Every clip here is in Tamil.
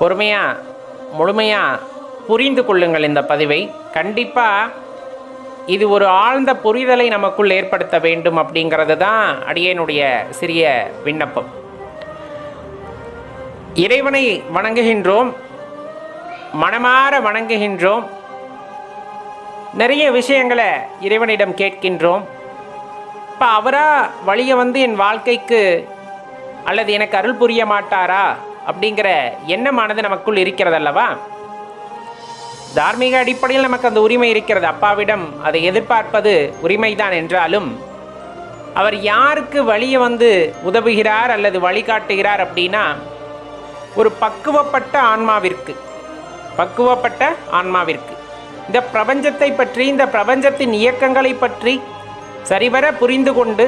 பொறுமையாக முழுமையாக புரிந்து கொள்ளுங்கள் இந்த பதிவை. கண்டிப்பாக இது ஒரு ஆழ்ந்த புரிதலை நமக்குள் ஏற்படுத்த வேண்டும் அப்படிங்கிறது தான் அடியனுடைய சிறிய விண்ணப்பம். இறைவனை வணங்குகின்றோம் மனமாற வணங்குகின்றோம் நிறைய விஷயங்களை இறைவனிடம் கேட்கின்றோம். இப்போ அவராக வழியை வந்து என் வாழ்க்கைக்கு அல்லது எனக்கு அருள் புரிய மாட்டாரா? அப்படிங்கிற எண்ணமானது நமக்குள் இருக்கிறதல்லவா? தார்மீக அடிப்படையில் நமக்கு அந்த உரிமை இருக்கிறது. அப்பாவிடம் அதை எதிர்பார்ப்பது உரிமைதான் என்றாலும் அவர் யாருக்கு வழியை வந்து உதவுகிறார் அல்லது வழிகாட்டுகிறார் அப்படின்னா ஒரு பக்குவப்பட்ட ஆன்மாவிற்கு பக்குவப்பட்ட ஆன்மாவிற்கு. இந்த பிரபஞ்சத்தை பற்றி இந்த பிரபஞ்சத்தின் இயக்கங்களை பற்றி சரிவர புரிந்து கொண்டு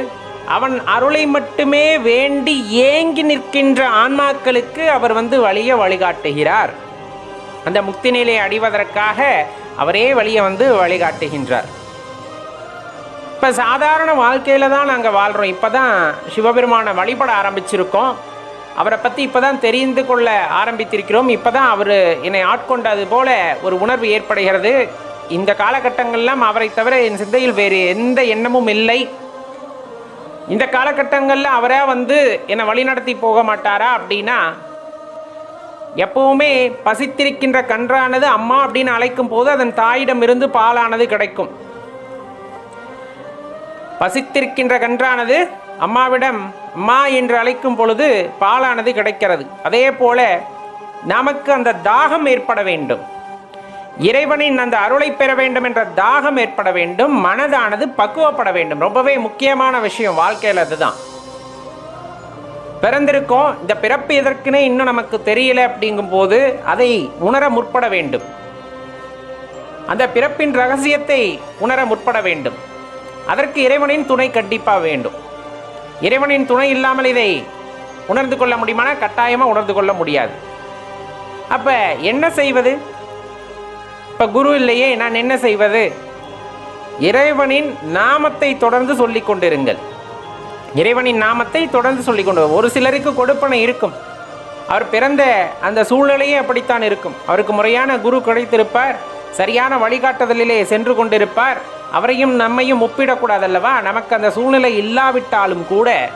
அவன் அருளை மட்டுமே வேண்டி ஏங்கி நிற்கின்ற ஆன்மாக்களுக்கு அவர் வந்து வழியை வழிகாட்டுகிறார். அந்த முக்தி நிலையை அடைவதற்காக அவரே வழியை வந்து வழிகாட்டுகின்றார். இப்போ சாதாரண வாழ்க்கையில் தான் நாங்கள் வாழ்கிறோம் இப்போ தான் சிவபெருமானை வழிபட ஆரம்பிச்சிருக்கோம். அவரை பற்றி இப்போ தான் தெரிந்து கொள்ள ஆரம்பித்திருக்கிறோம். இப்போ தான் அவர் என்னை ஆட்கொண்டது போல ஒரு உணர்வு ஏற்படுகிறது. இந்த காலகட்டங்கள்லாம் அவரை தவிர என் சிந்தையில் வேறு எந்த எண்ணமும் இல்லை. இந்த காலகட்டங்களில் அவரே வந்து என்னை வழிநடத்தி போக மாட்டாரா அப்படின்னா எப்பவுமே பசித்திருக்கின்ற கன்றானது அம்மா அப்படின்னு அழைக்கும் போது அதன் தாயிடமிருந்து பாலானது கிடைக்கும். பசித்திருக்கின்ற கன்றானது அம்மாவிடம் அம்மா என்று அழைக்கும் பொழுது பாலானது கிடைக்கிறது. அதே போல நமக்கு அந்த தாகம் ஏற்பட வேண்டும். இறைவனின் அந்த அருளை பெற வேண்டும் என்ற தாகம் ஏற்பட வேண்டும் மனதானது பக்குவப்பட வேண்டும். ரொம்பவே முக்கியமான விஷயம் வாழ்க்கையில் அதுதான். பிறந்திருக்கோம் இந்த பிறப்பு எதற்குனே இன்னும் நமக்கு தெரியல அப்படிங்கும்போது அதை உணர முற்பட வேண்டும். அந்த பிறப்பின் ரகசியத்தை உணர முற்பட வேண்டும். அதற்கு இறைவனின் துணை கண்டிப்பாக வேண்டும். இறைவனின் துணை இல்லாமல் இதை உணர்ந்து கொள்ள முடியுமானா? கட்டாயமாக உணர்ந்து கொள்ள முடியாது. அப்போ என்ன செய்வது? இப்போ குரு இல்லையே நான் என்ன செய்வது? இறைவனின் நாமத்தை தொடர்ந்து சொல்லிக் கொண்டிருங்கள். இறைவனின் நாமத்தை தொடர்ந்து சொல்லிக் கொண்டு ஒரு சிலருக்கு கொடுப்பனை இருக்கும். அவர் பிறந்த அந்த சூழ்நிலையே அப்படித்தான் இருக்கும். அவருக்கு முறையான குரு கிடைத்திருப்பார். சரியான வழிகாட்டுதலிலே சென்று கொண்டிருப்பார். அவரையும் நம்மையும் ஒப்பிடக்கூடாதல்லவா? நமக்கு அந்த சூழ்நிலை இல்லாவிட்டாலும் கூட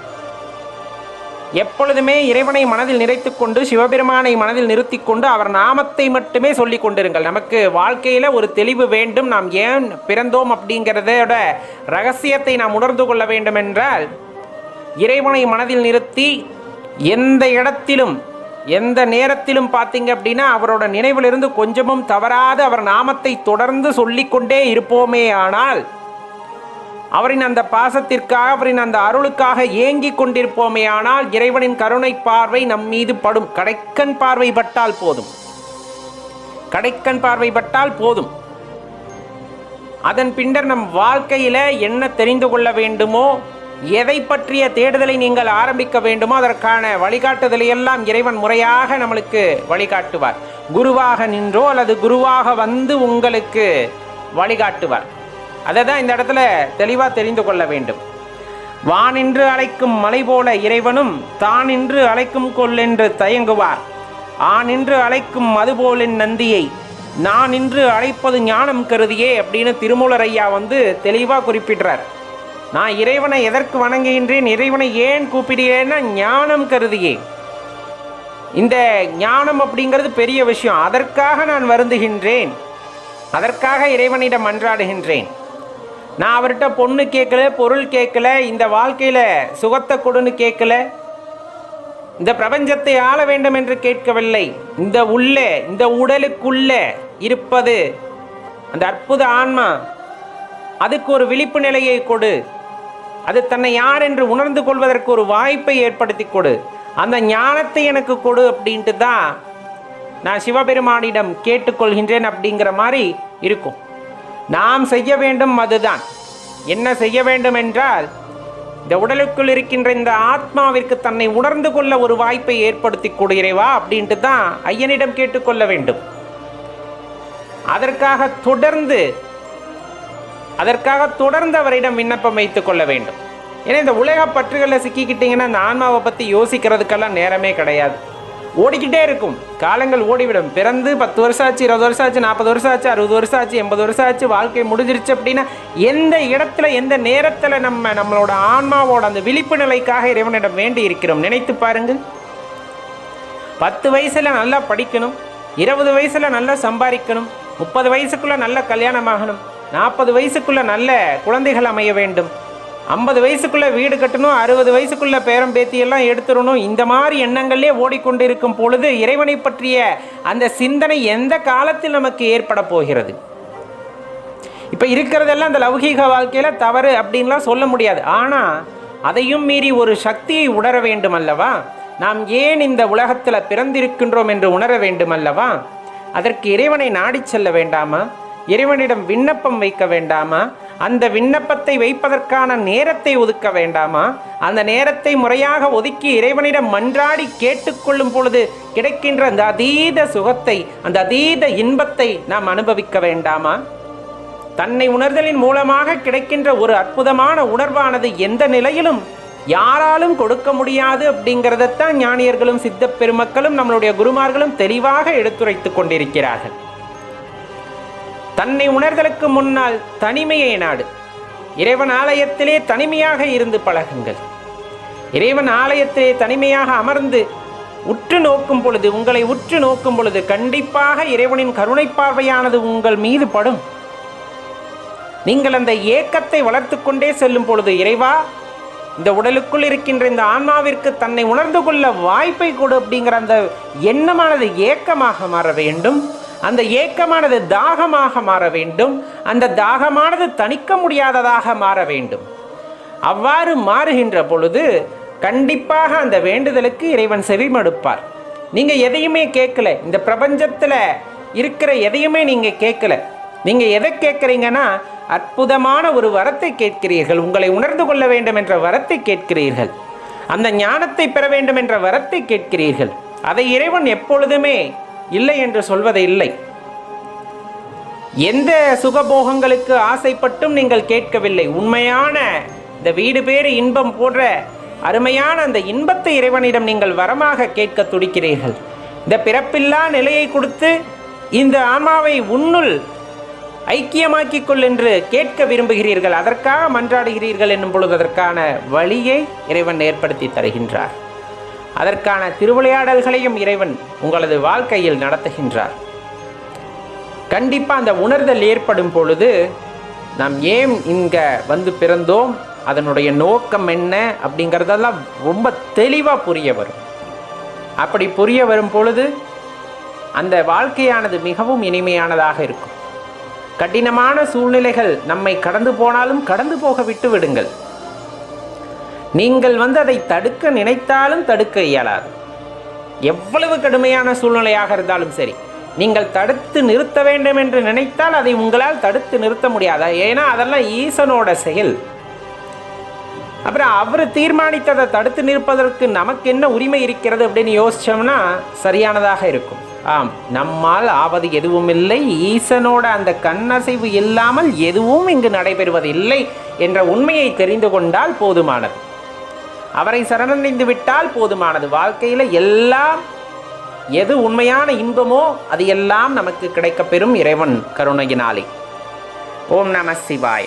எப்பொழுதுமே இறைவனை மனதில் நிறைத்து கொண்டு சிவபெருமானை மனதில் நிறுத்தி கொண்டு அவர் நாமத்தை மட்டுமே சொல்லி கொண்டிருங்கள். நமக்கு வாழ்க்கையில் ஒரு தெளிவு வேண்டும். நாம் ஏன் பிறந்தோம் அப்படிங்கிறதோட ரகசியத்தை நாம் உணர்ந்து கொள்ள வேண்டும் என்றால் இறைவனை மனதில் நிறுத்தி எந்த இடத்திலும் எந்த நேரத்திலும் பார்த்தீங்க அப்படின்னா அவரோட நினைவிலிருந்து கொஞ்சமும் தவறாது அவர் நாமத்தை தொடர்ந்து சொல்லிக்கொண்டே இருப்போமே ஆனால் அவரின் அந்த பாசத்திற்காக அவரின் அந்த அருளுக்காக ஏங்கி கொண்டிருப்போமே ஆனால் இறைவனின் கருணை பார்வை நம் மீது படும். கடைக்கண் பார்வை பட்டால் போதும். கடைக்கண் பார்வை பட்டால் போதும். அதன் பின்னர் நம் வாழ்க்கையில என்ன தெரிந்து கொள்ள வேண்டுமோ எதை பற்றிய தேடுதலை நீங்கள் ஆரம்பிக்க வேண்டுமோ அதற்கான வழிகாட்டுதலை எல்லாம் இறைவன் முறையாக நம்மளுக்கு வழிகாட்டுவார். குருவாக நின்றோ அல்லது குருவாக வந்து உங்களுக்கு வழிகாட்டுவார். அதை தான் இந்த இடத்துல தெளிவாக தெரிந்து கொள்ள வேண்டும். வானின்று அழைக்கும் மலை போல இறைவனும் தானின்று அழைக்கும் கொல்லென்று தயங்குவார். ஆனின்று அழைக்கும் மதுபோலின் நந்தியை நான் இன்று அழைப்பது ஞானம் கருதியே அப்படின்னு திருமூலர் ஐயா வந்து தெளிவாக குறிப்பிடுறார். நான் இறைவனை எதற்கு வணங்குகின்றேன்? இறைவனை ஏன் கூப்பிடுகிறேன்னா ஞானம் கருதியே. இந்த ஞானம் அப்படிங்கிறது பெரிய விஷயம். அதற்காக நான் வருந்துகின்றேன். அதற்காக இறைவனிடம் மன்றாடுகின்றேன் நான் அவர்கிட்ட பொண்ணு கேட்கல பொருள் கேட்கல இந்த வாழ்க்கையில் சுகத்தை கொடுன்னு கேட்கல. இந்த பிரபஞ்சத்தை ஆள வேண்டும் என்று கேட்கவில்லை. இந்த உள்ளே இந்த உடலுக்குள்ளே இருப்பது அந்த அற்புத ஆன்மா. அதுக்கு ஒரு விழிப்பு நிலையை கொடு. அது தன்னை யார் என்று உணர்ந்து கொள்வதற்கு ஒரு வாய்ப்பை ஏற்படுத்தி கொடு. அந்த ஞானத்தை எனக்கு கொடு அப்படின்ட்டு தான் நான் சிவபெருமானிடம் கேட்டுக்கொள்கின்றேன் அப்படிங்கிற மாதிரி இருக்கும். நாம் செய்ய வேண்டும் அதுதான். என்ன செய்ய வேண்டும் என்றால் இந்த உடலுக்குள் இருக்கின்ற இந்த ஆத்மாவிற்கு தன்னை உணர்ந்து கொள்ள ஒரு வாய்ப்பை ஏற்படுத்தி கொடுகிறேவா அப்படின்ட்டு தான் ஐயனிடம் கேட்டுக்கொள்ள வேண்டும். அதற்காக தொடர்ந்து அதற்காக தொடர்ந்து அவரிடம் விண்ணப்பம் வைத்துக் கொள்ள வேண்டும். ஏன்னா இந்த உலக பற்றுகளில் சிக்கிக்கிட்டீங்கன்னா அந்த ஆன்மாவை பற்றி யோசிக்கிறதுக்கெல்லாம் நேரமே கிடையாது. ஓடிக்கிட்டே இருக்கும். காலங்கள் ஓடிவிடும். பிறந்து பத்து வருஷம் ஆச்சு இருபது வருஷம் ஆச்சு நாற்பது வருஷம் ஆச்சு அறுபது வருஷம் ஆச்சு எண்பது வருஷம் ஆச்சு வாழ்க்கை முடிஞ்சிருச்சு அப்படின்னா எந்த இடத்துல எந்த நேரத்தில் நம்ம நம்மளோட ஆன்மாவோட அந்த விழிப்பு நிலைக்காக இறைவனிடம் வேண்டி இருக்கிறோம்? நினைத்து பாருங்கள். பத்து வயசில் நல்லா படிக்கணும். இருபது வயசில் நல்லா சம்பாதிக்கணும். முப்பது வயசுக்குள்ளே நல்ல கல்யாணம் ஆகணும் நாற்பது வயசுக்குள்ளே நல்ல குழந்தைகள் அமைய வேண்டும். ஐம்பது வயசுக்குள்ளே வீடு கட்டணும் அறுபது வயசுக்குள்ளே பேரம் பேத்தியெல்லாம் எடுத்துடணும். இந்த மாதிரி எண்ணங்களே ஓடிக்கொண்டிருக்கும் பொழுது இறைவனை பற்றிய அந்த சிந்தனை எந்த காலத்தில் நமக்கு ஏற்பட போகிறது? இப்போ இருக்கிறதெல்லாம் அந்த லௌகீக வாழ்க்கையில் தவறு அப்படின்லாம் சொல்ல முடியாது. ஆனால் அதையும் மீறி ஒரு சக்தியை உணர வேண்டும் அல்லவா? நாம் ஏன் இந்த உலகத்தில் பிறந்திருக்கின்றோம் என்று உணர வேண்டும் அல்லவா? அதற்கு இறைவனை நாடிச் செல்ல வேண்டாமா? இறைவனிடம் விண்ணப்பம் வைக்க வேண்டாமா? அந்த விண்ணப்பத்தை வைப்பதற்கான நேரத்தை ஒதுக்க வேண்டாமா? அந்த நேரத்தை முறையாக ஒதுக்கி இறைவனிடம் மன்றாடி கேட்டுக்கொள்ளும் பொழுது கிடைக்கின்ற அந்த அதீத சுகத்தை அந்த அதீத இன்பத்தை நாம் அனுபவிக்க வேண்டாமா? தன்னை உணர்தலின் மூலமாக கிடைக்கின்ற ஒரு அற்புதமான உணர்வானது எந்த நிலையிலும் யாராலும் கொடுக்க முடியாது அப்படிங்கிறதத்தான் ஞானியர்களும் சித்த பெருமக்களும் நம்மளுடைய குருமார்களும் தெளிவாக எடுத்துரைத்துக் கொண்டிருக்கிறார்கள். தன்னை உணர்தலுக்கு முன்னால் தனிமையை நாடு. இறைவன் ஆலயத்திலே தனிமையாக இருந்து பழகுங்கள். இறைவன் ஆலயத்திலே தனிமையாக அமர்ந்து உற்று நோக்கும் பொழுது உங்களை உற்று நோக்கும் பொழுது கண்டிப்பாக இறைவனின் கருணை பார்வையானது உங்கள் மீது படும். நீங்கள் அந்த ஏக்கத்தை வளர்த்து கொண்டே செல்லும் பொழுது இறைவா இந்த உடலுக்குள் இருக்கின்ற இந்த ஆன்மாவிற்கு தன்னை உணர்ந்து கொள்ள வாய்ப்பை கொடு அப்படிங்கிற அந்த எண்ணமானது ஏக்கமாக மாற வேண்டும். அந்த ஏக்கமானது தாகமாக மாற வேண்டும். அந்த தாகமானது தணிக்க முடியாததாக மாற வேண்டும். அவ்வாறு மாறுகின்ற பொழுது கண்டிப்பாக அந்த வேண்டுதலுக்கு இறைவன் செவிமடுப்பார். நீங்கள் எதையுமே கேட்கல. இந்த பிரபஞ்சத்தில் இருக்கிற எதையுமே நீங்கள் கேட்கல. நீங்கள் எதை கேட்குறீங்கன்னா அற்புதமான ஒரு வரத்தை கேட்கிறீர்கள். உங்களை உணர்ந்து கொள்ள வேண்டும் என்ற வரத்தை கேட்கிறீர்கள். அந்த ஞானத்தை பெற வேண்டும் என்ற வரத்தை கேட்கிறீர்கள். அதை இறைவன் எப்பொழுதுமே இல்லை என்று சொல்வதை இல்லை. எந்த சுகபோகங்களுக்கு ஆசைப்பட்டும் நீங்கள் கேட்கவில்லை. உண்மையான இந்த வீடு பேறு இன்பம் போன்ற அருமையான அந்த இன்பத்தை இறைவனிடம் நீங்கள் வரமாக கேட்க துடிக்கிறீர்கள். இந்த பிறப்பில்லா நிலையை கொடுத்து இந்த ஆன்மாவை உன்னுள் ஐக்கியமாக்கிக் கொள் என்று கேட்க விரும்புகிறீர்கள். அதற்காக மன்றாடுகிறீர்கள் என்னும் பொழுது அதற்கான வழியை இறைவன் ஏற்படுத்தி தருகின்றார். அதற்கான திருவிளையாடல்களையும் இறைவன் உங்களது வாழ்க்கையில் நடத்துகின்றார். கண்டிப்பாக அந்த உணர்தல் ஏற்படும் பொழுது நாம் ஏன் இங்கே வந்து பிறந்தோம்? அதனுடைய நோக்கம் என்ன? அப்படிங்கிறதெல்லாம் ரொம்ப தெளிவாக புரிய வரும். அப்படி புரிய வரும் பொழுது அந்த வாழ்க்கையானது மிகவும் இனிமையானதாக இருக்கும். கடினமான சூழ்நிலைகள் நம்மை கடந்து போனாலும் கடந்து போக விட்டு விடுங்கள். நீங்கள் வந்து அதை தடுக்க நினைத்தாலும் தடுக்க இயலாது. எவ்வளவு கடுமையான சூழ்நிலையாக இருந்தாலும் சரி நீங்கள் தடுத்து நிறுத்த வேண்டும் என்று நினைத்தால் அதை உங்களால் தடுத்து நிறுத்த முடியாதா? ஏன்னா அதெல்லாம் ஈசனோட செயல். அப்புறம் அவர் தீர்மானித்ததை தடுத்து நிற்பதற்கு நமக்கு என்ன உரிமை இருக்கிறது அப்படின்னு யோசிச்சோம்னா சரியானதாக இருக்கும். ஆம் நம்மால் ஆவது எதுவும் இல்லை. ஈசனோட அந்த கண்ணசைவு இல்லாமல் எதுவும் இங்கு நடைபெறுவதில்லை என்ற உண்மையை தெரிந்து கொண்டால் போதுமானது. அவரை சரணடைந்து விட்டால் போதுமானது. வாழ்க்கையில் எல்லாம் எது உண்மையான இன்பமோ அது எல்லாம் நமக்கு கிடைக்கப்பெறும் இறைவன் கருணையினாலே. ஓம் நம சிவாய.